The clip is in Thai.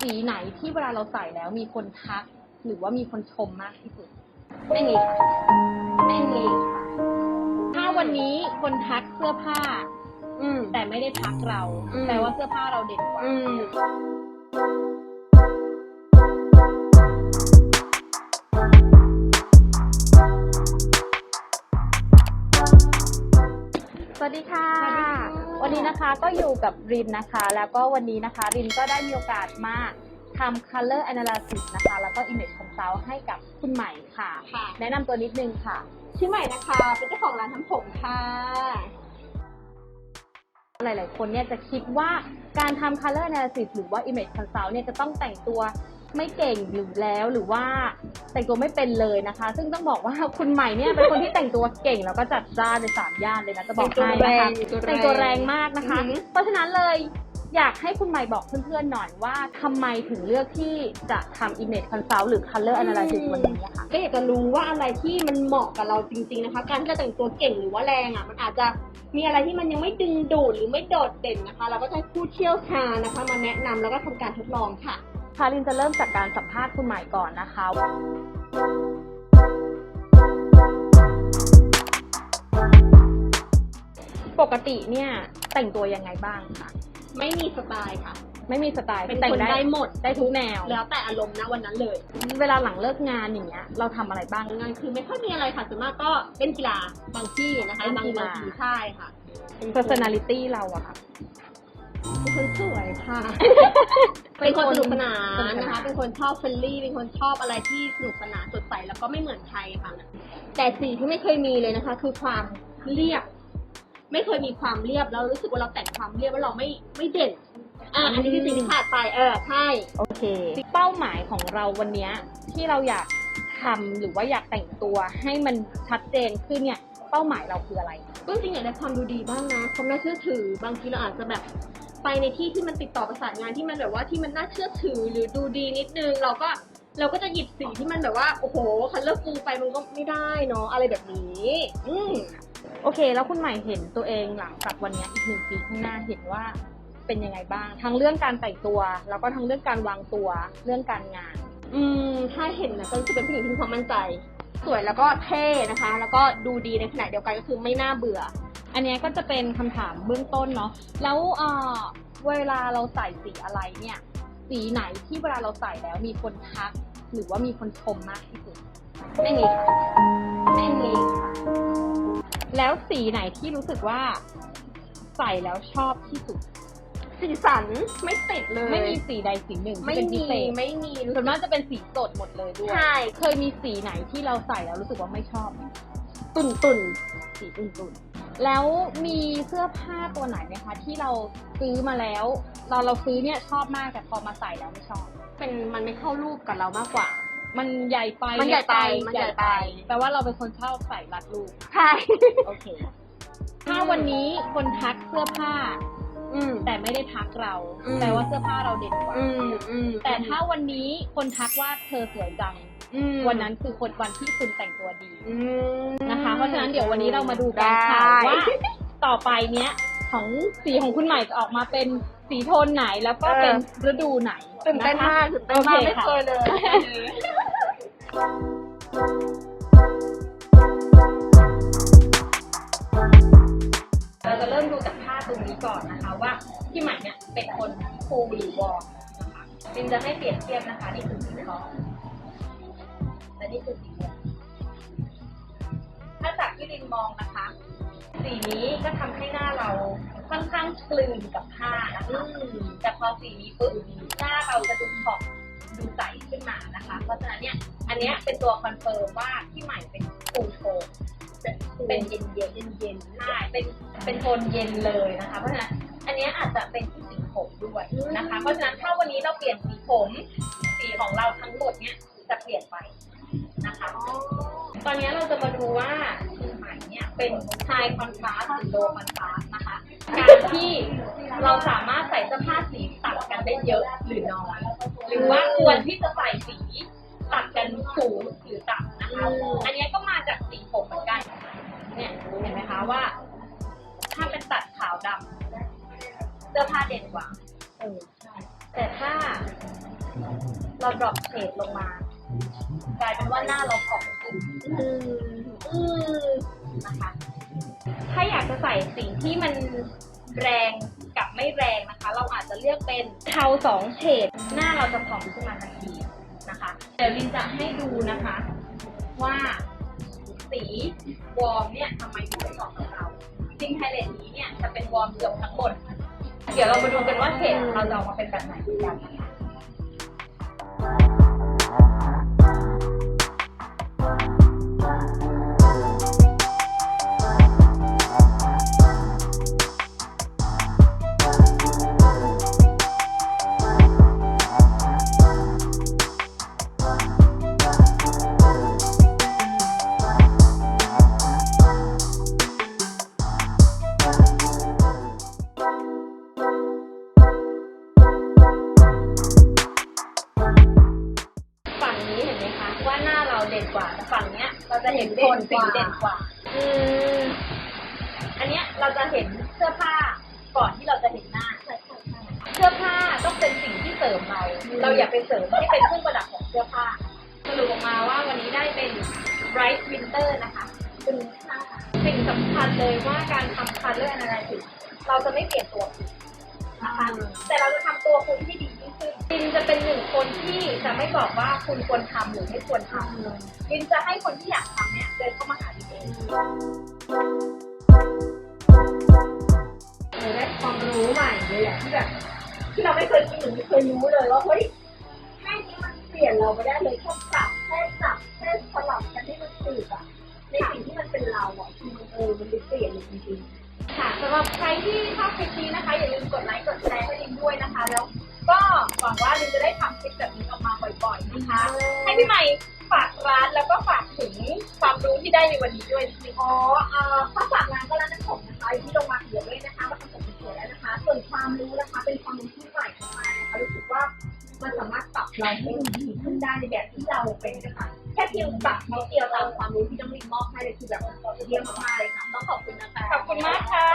สีไหนที่เวลาเราใส่แล้วมีคนทัก หรือว่ามีคนชมมากที่สุด ไม่มีค่ะ ไม่มีค่ะ ถ้าวันนี้คนทักเสื้อผ้า อืม แต่ไม่ได้ทักเราอืม แปลว่าเสื้อผ้าเราเด่นกว่า อืม สวัสดีค่ะ สวัสดีค่ะ วันนี้นะคะก็อยู่กับรินนะคะ แล้วก็วันนี้นะคะรินก็ได้มีโอกาสมาทำ color analysis นะคะ แล้วก็ image consult ให้กับคุณใหม่ค่ะ ค่ะ แนะนำตัวนิดนึงค่ะ ชื่อใหม่นะคะเป็นเจ้าของร้านทำผมค่ะ หลาย ๆ คนเนี่ยจะคิดว่าการทำ color analysis หรือว่า image consult เนี่ยจะต้องแต่งตัว ไม่เก่งอยู่แล้วหรือว่าแต่งตัวไม่เป็นเลยนะคะ ซึ่งต้องบอกว่าคุณใหม่เนี่ยเป็นคนที่แต่งตัวเก่งแล้วก็จัดจ้านในสามย่านเลยนะจะบอกให้นะคะแต่งตัวแรงมากนะคะอือหือเพราะฉะนั้นเลยอยากให้คุณใหม่บอกเพื่อนๆหน่อยว่าทำไมถึงเลือกที่จะทำ image consult หรือ color analysis วันนี้อะค่ะก็อยากจะรู้ว่าอะไรที่มันเหมาะกับเราจริง ๆนะคะ การที่เราแต่งตัวเก่งหรือว่าแรงอะมันอาจจะมีอะไรที่มันยังไม่ดึงดูดหรือไม่โดดเด่นนะคะ เราก็จะให้ผู้เชี่ยวชาญนะคะ มาแนะนำแล้วก็ทำการทดลองค่ะ คารินจะเริ่มจากการสัมภาษณ์คุณใหม่ก่อนนะคะ ปกติเนี่ยแต่งตัวยังไงบ้างคะไม่มีสไตล์ค่ะ ไม่มีสไตล์เป็นแต่งคนได้ได้หมด ได้ทุกแนว แล้วแต่อารมณ์นะวันนั้นเลย เวลาหลังเลิกงานอย่างเงี้ยเราทำอะไรบ้าง งานคือไม่ค่อยมีอะไรค่ะส่วนมากก็เล่นกีฬาบางที่นะคะ เล่นบางกีฬา บางทีใช่ค่ะ personality เราอะค่ะเป็น คนสวยค่ะ เป็นคนสนุกสนานนะคะ เป็นคนชอบเฟรนลี่ เป็นคนชอบอะไรที่สนุกสนานสดใสแล้วก็ไม่เหมือนใครค่ะ แต่สิ่งที่ไม่เคยมีเลยนะคะ คือความเรียบ ไม่เคยมีความเรียบแล้วรู้สึกว่าเราแต่งความเรียบแล้วเราไม่ไม่เด่น อะอันนี้คือสิ่งที่ขาดไป เออ ใช่ โอเค เป้าหมายของเราวันเนี้ยที่เราอยากทำหรือว่าอยากแต่งตัวให้มันชัดเจนขึ้นเนี่ยเป้าหมายเราคืออะไรก็จริงอยากได้ความดูดีบ้างนะความน่าเชื่อถือบางทีเราอาจจะแบบ ไปในที่ที่มันติดต่อประสานงานที่มันแบบว่าที่มันน่าเชื่อถือหรือดูดีนิดนึง เราก็เราก็จะหยิบสีที่มันแบบว่าโอ้โหคันเลอร์ฟูไปมันก็ไม่ได้เนาะอะไรแบบนี้ อืมโอเค แล้วคุณใหม่เห็นตัวเองหลังจากวันนี้อีกหนึ่งปีข้างหน้าเห็นว่าเป็นยังไงบ้าง ทั้งเรื่องการแต่งตัว แล้วก็ทั้งเรื่องการวางตัวเรื่องการงาน อืมถ้าเห็นนะก็รู้สึกเป็นผู้หญิงที่มีความมั่นใจ สวยแล้วก็เท่นะคะ แล้วก็ดูดีในขณะเดียวกันก็คือไม่น่าเบื่อ อันเนี้ยก็จะเป็นคำถามเบื้องต้นเนาะแล้วเอ่อเวลาเราใส่สีอะไรเนี่ย สีไหนที่เวลาเราใส่แล้วมีคนทัก หรือว่ามีคนชมมากที่สุดไม่มีค่ะไม่มีค่ะ แล้วสีไหนที่รู้สึกว่าใส่แล้วชอบที่สุด สีสันไม่ติดเลย ไม่มีสีใดสีหนึ่งที่ไม่เป็นพิมีเศษไม่มีรู้ส่สึวนกมากจะเป็นสีสดหมดเลยด้วย ใช่เคยมีสีไหนที่เราใส่แล้วรู้สึกว่าไม่ชอบไหมตุ่นตุ่นสีอุ่นๆ แล้วมีเสื้อผ้าตัวไหนไหมคะที่เราซื้อมาแล้วเราเราซื้อเนี่ยชอบมากแต่พอมาใส่แล้วไม่ชอบ เป็นมันไม่เข้ารูปกับเรามากกว่า มันใหญ่ไปมันใหญ่ไปเล็กมันใหญ่ไปแปลว่าเราเป็นคนชอบใส่รัดรูปใช่โอเค ถ้าวันนี้คนทักเสื้อผ้าอืมแต่ไม่ได้ทักเราอืมแปลว่าเสื้อผ้าเราเด่นกว่าอืมอืมแต่ถ้าวันนี้คนทักว่าเธอสวยจังอืมวันนั้นคือคนวันที่คุณแต่งตัวดีอืม นะคะ เพราะฉะนั้นเดี๋ยววันนี้เรามาดูกันค่ะได้ ว่าต่อไปเนี้ยของสีของคุณใหม่จะออกมาเป็นสีโทนไหนแล้วก็เป็นฤดูไหนตื่นเต้นนะคะมากตื่นเต้นมากโอเคไม่ค่ะเคยเลย เราจะเริ่มดูจากผ้าตรงนี้ก่อนนะคะว่าพี่ใหม่เนี่ยเป็นคนฟูหรือวอร์มนะคะจินจะให้เปรียบเทียบนะคะ นี่คือสีทองและนี่คือสีม่วงถ้าจากที่ ลินมองนะคะ สีนี้ก็ทำให้หน้าเราค่อนข้างกลืนกับผ้านะคะแต่พอสีนี้ปุ๊บหน้าเราจะดูผ่องดูใสขึ้นมานะคะ เพราะฉะนั้นเนี่ยอันเนี้ยเป็นตัวคอนเฟิร์มว่าพี่ใหม่เป็นฟูโทนเป็นเย็นเย็นเย็นเย็นๆใช่เป็นเป็นโทนเย็นเลยนะคะ เพราะฉะนั้นอันเนี้ยอาจจะเป็นที่สีผมด้วยนะคะ เพราะฉะนั้นถ้าวันนี้เราเปลี่ยนสีผมสีของเราทั้งหมดเนี่ยจะเปลี่ยนไปนะคะ ตอนนี้เราจะมาดูว่า สีใหม่เนี่ยเป็น high contrast หรือ low contrast นะคะ การที่เราสามารถใส่เสื้อผ้าสีตัดกันได้เยอะหรือน้อย หรือว่าควรที่จะใส่สีตัดกันสูงหรือต่ำนะคะ อันนี้ก็มาจากสีผมเหมือนกัน เนี่ยเห็นไหมคะว่า ถ้าเป็นตัดขาวดำเสื้อผ้าเด่นกว่าเออแต่ถ้าเราดรอปเฉดลงมา กลายเป็นว่าหน้าเราผองขึ้นอืมอืม นะคะ ถ้าอยากจะใส่สีที่มันแรงกับไม่แรงนะคะ เราอาจจะเลือกเป็นเทาสองเฉดหน้าเราจะผ่องขึ้นมาทันทีนะคะเดี๋ยวลินจะให้ดูนะคะ ว่าสีวอร์มเนี่ยทำไมถึงไม่เหมาะกับเราจริงไฮเลนนี้เนี่ยจะเป็นวอร์มเกือบทั้งหมดเดี๋ยวเรามาดูกันว่าเฉดเราจะออกมาเป็นแบบไหนกันนะคะ จะเห็นโทนสีเด่นกว่าอืมอันเนี้ยเราจะเห็นเสื้อผ้าก่อนที่เราจะเห็นหน้า เสื้อผ้าต้องเป็นสิ่งที่เสริมเราเราอย่าไปเสริมให้เป็นเครื่องประดับของเสื้อผ้าสรุปออกมาว่าวันนี้ได้เป็น bright winter นะคะเป็นค่าสิ่งสำคัญเลยว่าการทำ color analysis เราจะไม่เปลี่ยนตัวคุณนะคะแต่เราจะทำตัวคุณให้ดียิ่งขึ้น ลินจะเป็นหนึ่งคนที่จะไม่บอกว่าคุณควรทำหรือไม่ควรทำลินจะให้คนที่อยากทำเนี่ยเดินเข้ามาหาลินเองเราได้ความรู้ใหม่เลยแหละที่แบบที่เราไม่เคยคิดหรือไม่เคยรู้เลยว่าเฮ้ยแค่นี้มันเปลี่ยนเราไปได้เลยแค่ปรับแค่จับแค่สลับกันให้มันถูกอะในสิ่งที่มันเป็นเราอะคือมันเออมันเปลี่ยนจริงค่ะสำหรับใครที่ชอบคลิปนี้นะคะอย่าลืมกดไลค์กดแชร์ให้ลินด้วยนะคะแล้ว หวังว่าลินจะได้ทำคลิปแบบนี้ออกมาบ่อยๆนะคะ ให้พี่ใหม่ฝากร้านแล้วก็ฝากถึงความรู้ที่ได้ในวันนี้ด้วยนิดนึงๆอ๋อเอ่อข้าฝากร้านก็ร้านน้ำผมนะคะอยู่ที่โรงพยาบาลเสือด้วยนะคะมาทำผมสวยแล้วนะคะ ส่วนความรู้นะคะ เป็นความรู้ที่ใหม่มากนะคะรู้สึกว่ามันสามารถปรับเราให้มันดีขึ้นได้ในแบบที่เราเป็นนะคะแค่เพียงปรับนิดเดียวตามความรู้ที่ต้องรีมอบให้เลยคือแบบเยี่ยมมากๆเลยค่ะต้องขอบคุณนะคะขอบคุณมากค่ะ